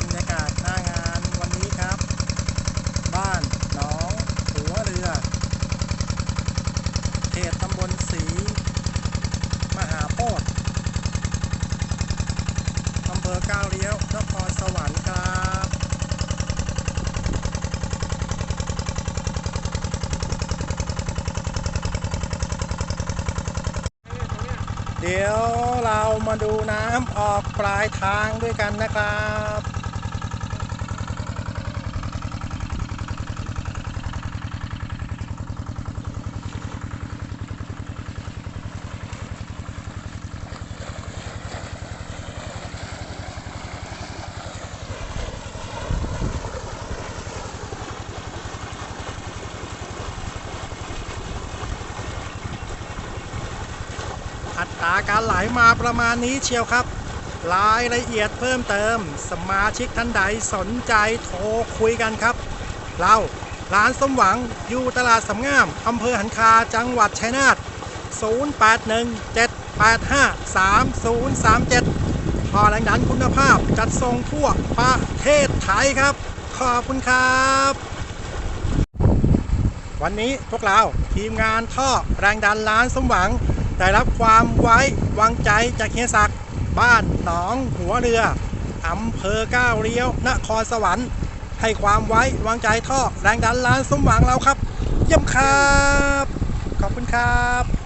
บรรยากาศหน้างานวันนี้ครับ บ้านน้องหัวเรือ เขตตำบลศรีมหาโพธิ์อำเภอก้าวเลี้ยวนครสวรรค์ครับเดี๋ยวเรามาดูน้ำออกปลายทางด้วยกันนะครับ อัตราการไหลมาประมาณนี้เชียวครับ รายละเอียดเพิ่มเติม สมาชิกท่านใดสนใจโทรคุยกันครับ เราร้านสมหวังอยู่ตลาดสำงามอำเภอหันคาจังหวัดชัยนาท 0817853037 พอแรงดันคุณภาพจัดส่งทั่วประเทศไทยครับ ขอบคุณครับ วันนี้พวกเราทีมงานท่อแรงดันล้านสมหวัง ได้รับความไว้วางใจจากเฮียศักดิ์บ้านหนองหัวเรืออำเภอก้าวเลี้ยวนครสวรรค์ ให้ความไว้วางใจท่อแรงดันล้านสมหวังเราครับ เยี่ยมครับ ขอบคุณครับ